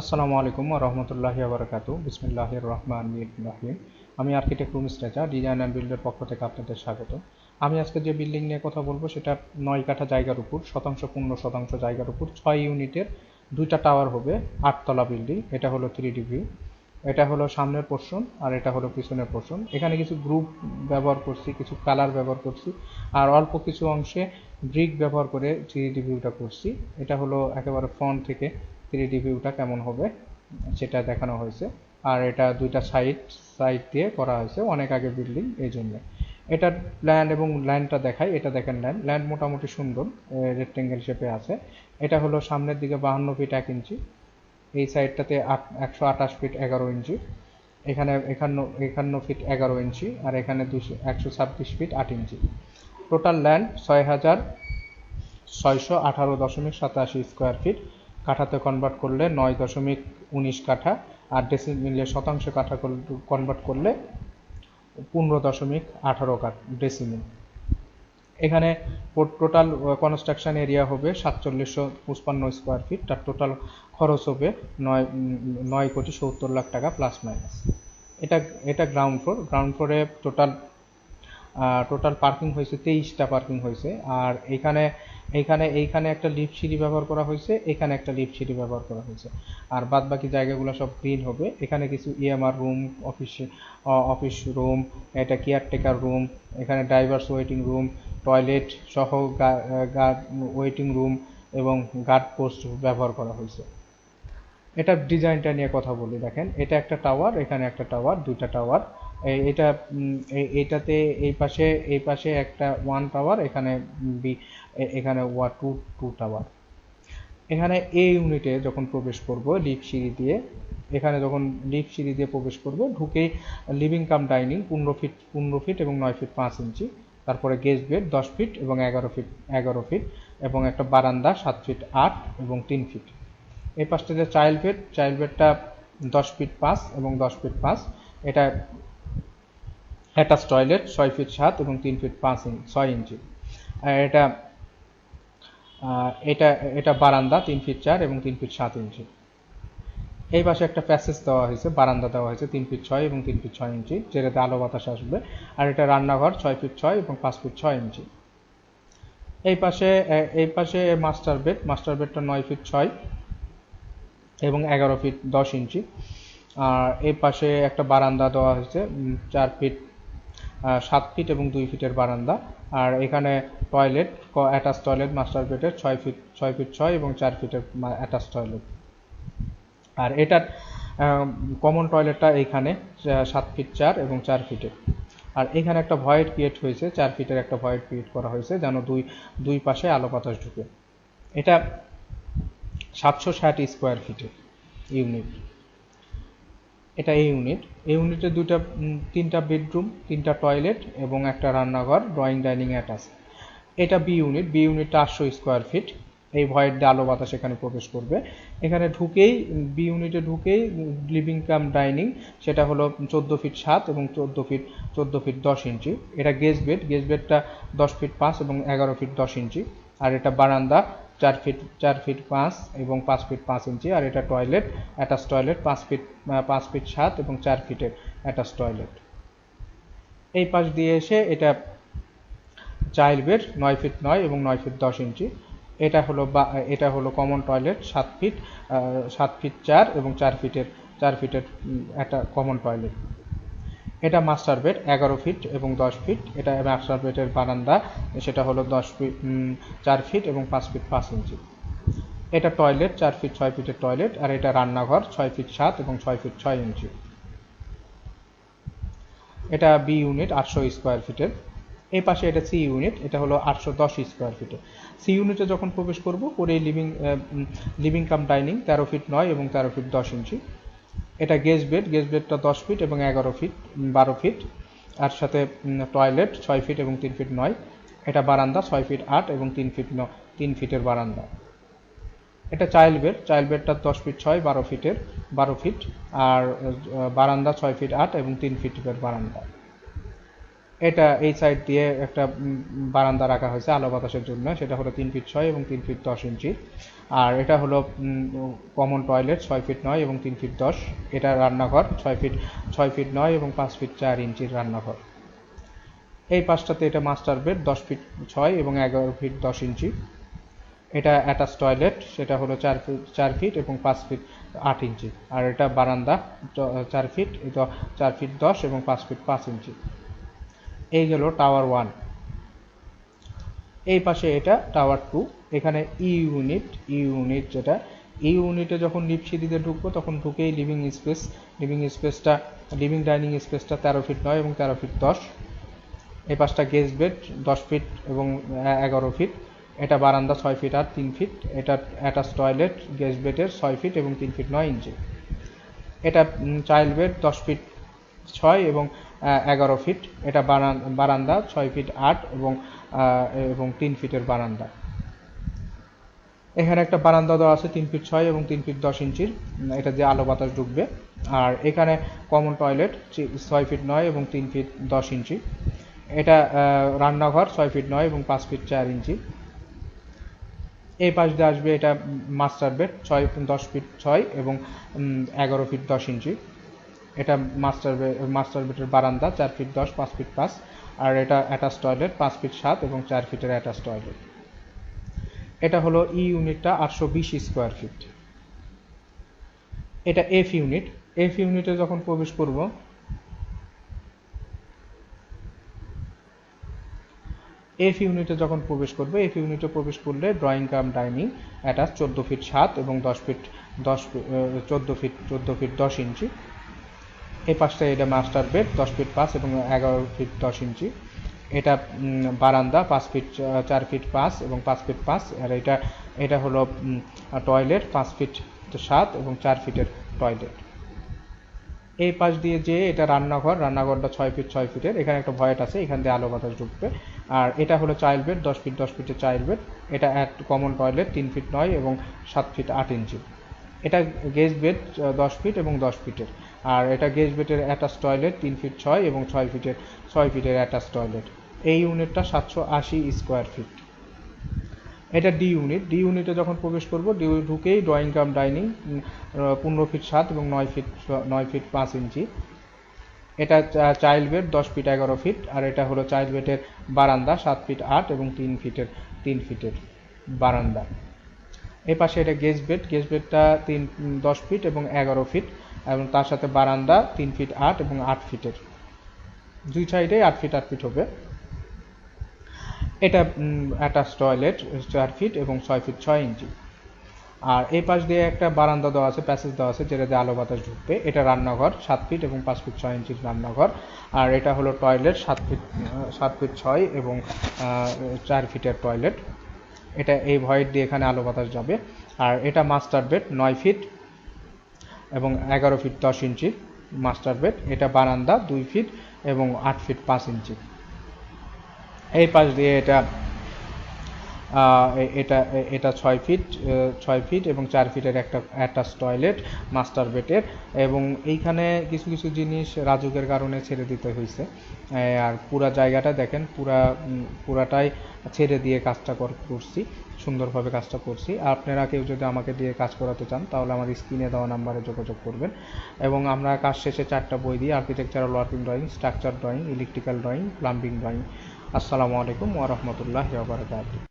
আসসালামু আলাইকুম রহমতুল্লাহি আবরকাতু বিসমিল্লাহ রহমান রাহিম। আমি architect Rumis Reza, design and বিল্ডের পক্ষ থেকে আপনাদের স্বাগত। আমি আজকে যে বিল্ডিং নিয়ে কথা বলব, সেটা নয় কাঠা জায়গার উপর, শতাংশ পূর্ণ, শতাংশ জায়গার উপর। ছয় ইউনিটের দুইটা টাওয়ার হবে, আটতলা বিল্ডিং। এটা হলো থ্রি ডি ভিউ। এটা হলো সামনের পোর্শন আর এটা হলো পিছনের পোর্শন। এখানে কিছু গ্রুপ ব্যবহার করছি, কিছু কালার ব্যবহার করছি আর অল্প কিছু অংশে ব্রিক ব্যবহার করে থ্রি ডি ভিউটা করছি। এটা হলো একেবারে ফ্রন্ট থেকে থ্রি ডি ভিউটা কেমন হবে, সেটা দেখানো হয়েছে। আর এটা দুইটা সাইড সাইড দিয়ে করা হয়েছে, অনেক আগে বিল্ডিং এই জন্য। এটার প্ল্যান এবং ল্যান্ডটা দেখাই, এটা দেখেন ল্যান্ড ল্যান্ড মোটামুটি সুন্দর রেক্টেঙ্গেল শেপে আছে। এটা হলো সামনের দিকে বাহান্ন ফিট এক ইঞ্চি। এই সাইডটাতে আট, একশো আঠাশ ফিট এগারো ইঞ্চি। এখানে একান্ন একান্ন ফিট এগারো ইঞ্চি, আর এখানে দুশো একশো ছাব্বিশ ফিট আট ইঞ্চি। টোটাল ল্যান্ড ছয় হাজার ছয়শো আঠারো দশমিক সাতাশি স্কোয়ার ফিট কাঠাতে কনভার্ট করলে নয় দশমিক উনিশ কাঠা আর ডেসিমিলে শতাংশ কাঠা কনভার্ট করলে পনেরো দশমিক আঠারো কাঠ ডেসিমিল এখানে টোটাল কনস্ট্রাকশন এরিয়া হবে সাতচল্লিশশো পঁচপান্ন স্কোয়ার ফিট তার টোটাল খরচ হবে নয় নয় কোটি সত্তর লাখ টাকা প্লাস মাইনাস এটা এটা গ্রাউন্ড ফ্লোর গ্রাউন্ড ফ্লোরে টোটাল টোটাল পার্কিং হয়েছে, তেইশটা পার্কিং হয়েছে। আর এখানে এইখানে এইখানে একটা লিফট সিঁড়ি ব্যবহার করা হয়েছে, এখানে একটা লিফট সিঁড়ি ব্যবহার করা হয়েছে। আর বাদ বাকি জায়গাগুলো সব গ্রিন হবে। এখানে কিছু EMR room office office room এটা কেয়ারটেকার রুম এখানে ড্রাইভার্স ওয়েটিং রুম টয়লেট সহ গার্ড ওয়েটিং রুম এবং গার্ড পোস্ট ব্যবহার করা হয়েছে। এটা ডিজাইনটা নিয়ে কথা বলি, দেখেন। এটা একটা টাওয়ার এখানে একটা টাওয়ার দুইটা টাওয়ার এটা এটাতে এই পাশে এই পাশে একটা ওয়ান টাওয়ার এখানে বি এখানে ওয়া টু টু টাওয়ার এখানে এ ইউনিটে যখন প্রবেশ করব লিফট সিঁড়ি দিয়ে, এখানে যখন লিফট সিঁড়ি দিয়ে প্রবেশ করব ঢুকেই লিভিং কাম ডাইনিং পনেরো ফিট পনেরো ফিট এবং নয় ফিট পাঁচ ইঞ্চি, তারপরে গেস্ট বেড দশ ফিট এবং এগারো ফিট এগারো ফিট এবং একটা বারান্দা, সাত ফিট আট এবং তিন ফিট এই পাশটা যে চাইল্ড বেড চাইল্ড বেডটা দশ ফিট পাঁচ এবং দশ ফিট পাঁচ, এটা অ্যাটাচ টয়লেট ছয় ফিট সাত এবং তিন ফিট পাঁচ ইঞ্চ ছয় ইঞ্চি। এটা এটা এটা বারান্দা তিন ফিট চার এবং তিন ফিট সাত ইঞ্চি। এই পাশে একটা প্যাসেজ দেওয়া হয়েছে, বারান্দা দেওয়া হয়েছে তিন ফিট ছয় এবং তিন ফিট ছয় ইঞ্চি, যেটাতে আলো বাতাস আসবে। আর এটা রান্নাঘর ছয় ফিট ছয় এবং পাঁচ ফিট ছয় ইঞ্চি। এই পাশে এই পাশে মাস্টার বেড, মাস্টার বেডটা নয় ফিট ছয় এবং এগারো ফিট দশ ইঞ্চি। আর এই পাশে একটা বারান্দা দেওয়া হয়েছে চার ফিট সাত ফিট এবং দুই ফিটের বারান্দা। আর এখানে টয়লেট অ্যাটাচ টয়লেট মাস্টার বেডের ছয় ফিট ছয় ফিট ছয় এবং চার ফিটের অ্যাটাচ টয়লেট আর এটার কমন টয়লেটটা এইখানে সাত ফিট চার এবং চার ফিটের আর এখানে একটা ভয়েড ক্রিয়েট হয়েছে, চার ফিটের একটা ভয়েড ক্রিয়েট করা হয়েছে, যেন দুই দুই পাশে আলো বাতাস ঢুকে। এটা সাতশো ষাট স্কোয়ার ফিটের ইউনিট এটা এই ইউনিট এই ইউনিটে দুইটা তিনটা বেডরুম তিনটা টয়লেট এবং একটা রান্নাঘর ড্রয়িং ডাইনিং অ্যাটাচ এটা বি ইউনিট বি ইউনিটটা আটশো স্কোয়ার ফিট এই ভয়ের আলো বাতাস এখানে প্রবেশ করবে। এখানে ঢুকেই বি ইউনিটে ঢুকেই লিভিং কাম ডাইনিং সেটা হলো চোদ্দ ফিট সাত এবং চোদ্দ ফিট চোদ্দ ফিট দশ ইঞ্চি। এটা গেস্ট বেড গেস্ট বেডটা দশ ফিট পাঁচ এবং এগারো ফিট দশ ইঞ্চি। আর এটা বারান্দা চার ফিট চার ফিট পাঁচ এবং পাঁচ ফিট পাঁচ ইঞ্চি, আর এটা টয়লেট, অ্যাটাচ টয়লেট, পাঁচ ফিট পাঁচ ফিট সাত এবং চার ফিটের অ্যাটাচ টয়লেট। এই পাশ দিয়ে এসে এটা চাইল্ড বেড, নয় ফিট নয় এবং নয় ফিট দশ ইঞ্চি। এটা হলো বা, এটা হলো কমন টয়লেট, সাত ফিট সাত ফিট চার এবং চার ফিটের চার ফিটের একটা কমন টয়লেট। এটা মাস্টার বেড এগারো ফিট এবং দশ ফিট এটা মাস্টার বেডের বারান্দা, সেটা হলো দশ ফিট চার ফিট এবং পাঁচ ফিট পাঁচ ইঞ্চি এটা টয়লেট চার ফিট ছয় ফিটের টয়লেট আর এটা রান্নাঘর, ছয় ফিট সাত এবং ছয় ফিট ছয় ইঞ্চি এটা বি ইউনিট আটশো স্কোয়ার ফিটের এই পাশে এটা সি ইউনিট এটা হলো আটশো দশ স্কোয়ার ফিটে সি ইউনিটে যখন প্রবেশ করব করে লিভিং লিভিং কাম ডাইনিং তেরো ফিট নয় এবং তেরো ফিট দশ ইঞ্চি এটা গেস্ট বেড গেস্ট বেডটা দশ ফিট এবং এগারো ফিট বারো ফিট। আর সাথে টয়লেট ছয় ফিট এবং তিন ফিট নয়। এটা বারান্দা ছয় ফিট আট এবং তিন ফিট ন, তিন ফিটের বারান্দা। এটা চাইল্ড বেড, চাইল্ড বেডটা দশ ফিট ছয়, বারো ফিটের, বারো ফিট। আর বারান্দা ছয় ফিট আট এবং তিন ফিটের বারান্দা। এটা এই সাইড দিয়ে একটা বারান্দা রাখা হয়েছে আলো বাতাসের জন্য। সেটা হলো তিন ফিট ছয় এবং তিন ফিট দশ ইঞ্চি। আর এটা হলো কমন টয়লেট ছয় ফিট নয় এবং তিন ফিট দশ। এটা রান্নাঘর ছয় ফিট ছয় ফিট নয় এবং পাঁচ ফিট চার ইঞ্চির রান্নাঘর। এই পাশটাতে এটা মাস্টার বেড দশ ফিট ছয় এবং এগারো ফিট দশ ইঞ্চি। এটা অ্যাটাচ টয়লেট সেটা হলো চার ফিট চার ফিট এবং পাঁচ ফিট আট ইঞ্চি। আর এটা বারান্দা চার ফিট এটা চার ফিট দশ এবং পাঁচ ফিট পাঁচ ইঞ্চি। এই গেল টাওয়ার ওয়ান এই পাশে এটা টাওয়ার টু এখানে ই ইউনিট ই ইউনিট যেটা এই ইউনিটে যখন লিফট সিঁড়িতে ঢুকবো, তখন ঢুকেই লিভিং স্পেস লিভিং স্পেসটা লিভিং ডাইনিং স্পেসটা তেরো ফিট নয় এবং তেরো ফিট দশ। এই পাশটা গেস্ট বেড দশ ফিট এবং এগারো ফিট এটা বারান্দা ছয় ফিট আর তিন ফিট এটা অ্যাটাচ টয়লেট গেস্ট বেডের ছয় ফিট এবং তিন ফিট নয় ইঞ্চি এটা চাইল্ড বেড দশ ফিট ছয় এবং এগারো ফিট। এটা বারান- বারান্দা, ছয় ফিট আট এবং এবং তিন ফিটের বারান্দা। এখানে একটা বারান্দা দেওয়া আছে তিন ফিট ছয় এবং তিন ফিট দশ ইঞ্চির। এটা দিয়ে আলো বাতাস ঢুকবে। আর এখানে কমন টয়লেট ছয় ফিট নয় এবং তিন ফিট দশ ইঞ্চি। এটা রান্নাঘর ছয় ফিট নয় এবং পাঁচ ফিট চার ইঞ্চি। এই পাশ দিয়ে আসবে এটা মাস্টার বেড, ছয়, দশ ফিট ছয় এবং এগারো ফিট দশ ইঞ্চি। এটা মাস্টার মাস্টার বেডের বারান্দা, চার ফিট দশ, পাঁচ ফিট পাঁচ। আর এটা অ্যাটাচ টয়লেট পাঁচ ফিট সাত এবং চার ফিটের অ্যাটাচ টয়লেট এটা হলো ই ইউনিটটা আটশো বিশ স্কোয়ার ফিট এটা এফ ইউনিট। এফ ইউনিটে যখন প্রবেশ করব এফ ইউনিটে যখন প্রবেশ করবে এফ ইউনিটে প্রবেশ করলে ড্রয়িং কাম ডাইনিং এটা চোদ্দ ফিট সাত এবং দশ ফিট, দশ চোদ্দ ফিট চোদ্দ ফিট দশ ইঞ্চি। এই পাশটায় এটা মাস্টার বেড দশ ফিট পাঁচ এবং এগারো ফিট দশ ইঞ্চি। এটা বারান্দা, পাঁচ ফিট চার ফিট পাঁচ এবং পাঁচ ফিট পাঁচ। আর এটা এটা হলো টয়লেট পাঁচ ফিট সাত এবং চার ফিটের টয়লেট এই পাশ দিয়ে যে এটা রান্নাঘর, রান্নাঘরটা ছয় ফিট ছয় ফিটের এখানে একটা ভয়েট আছে, এখান দিয়ে আলো বাতাস ঢুকবে। আর এটা হলো চাইল্ড বেড দশ ফিট দশ ফিটের চাইল্ড বেড এটা এক কমন টয়লেট তিন ফিট নয় এবং সাত ফিট আট ইঞ্চি। এটা গেস্ট বেড দশ ফিট এবং দশ ফিটের। আর এটা গেস্ট বেডের অ্যাটাচ টয়লেট তিন ফিট ছয় এবং ছয় ফিটের ছয় ফিটের অ্যাটাচ টয়লেট এই ইউনিটটা সাতশো আশি স্কোয়ার ফিট এটা ডি ইউনিট ডি ইউনিটে যখন প্রবেশ করব ডি ঢুকেই ড্রয়িং কাম ডাইনিং পনেরো ফিট সাত এবং নয় ফিট নয় ফিট পাঁচ ইঞ্চি। এটা চাইল্ড বেড দশ ফিট এগারো ফিট। আর এটা হলো চাইল্ড বেডের বারান্দা, সাত ফিট আট এবং তিন ফিটের তিন ফিটের বারান্দা। এই পাশে এটা গেস্ট বেড গেস্ট বেডটা তিন দশ ফিট এবং এগারো ফিট এবং তার সাথে বারান্দা তিন ফিট আট এবং আট ফিটের দুই সাইডে আট ফিট আট ফিট হবে। এটা অ্যাটাচ টয়লেট চার ফিট এবং ছয় ফিট ছয় ইঞ্চি। আর এই পাশ দিয়ে একটা বারান্দা দেওয়া আছে প্যাসেজ দেওয়া আছে, যেটা দিয়ে আলো বাতাস ঢুকবে। এটা রান্নাঘর, সাত ফিট এবং পাঁচ ফিট ছয় ইঞ্চির রান্নাঘর। আর এটা হলো টয়লেট সাত ফিট সাত ফিট ছয় এবং চার ফিটের টয়লেট এটা এই ভয়েড দিয়ে এখানে আলো বাতাস যাবে। আর এটা মাস্টার বেড, নয় ফিট এবং এগারো ফিট দশ ইঞ্চি মাস্টার বেড। এটা বারান্দা, দুই ফিট এবং আট ফিট পাঁচ ইঞ্চি। এই পাশ দিয়ে এটা এটা এটা ছয় ফিট ছয় ফিট এবং চার ফিটের একটা অ্যাটাচ টয়লেট মাস্টার বেডের এবং এইখানে কিছু কিছু জিনিস রাজুকের কারণে ছেড়ে দিতে হয়েছে আর পুরা জায়গাটা দেখেন, পুরা পুরাটাই ছেড়ে দিয়ে কাজটা কর- করছি, সুন্দরভাবে কাজটা করছি। আর আপনারা কেউ যদি আমাকে দিয়ে কাজ করাতে চান, তাহলে আমার স্ক্রিনে দেওয়া নাম্বারে যোগাযোগ করবেন। এবং আমরা কাজ শেষে চারটা বই দিই architectural working drawing structure drawing electrical drawing plumbing drawing আসসালামু আলাইকুম ওয়া বারাকাতুহু।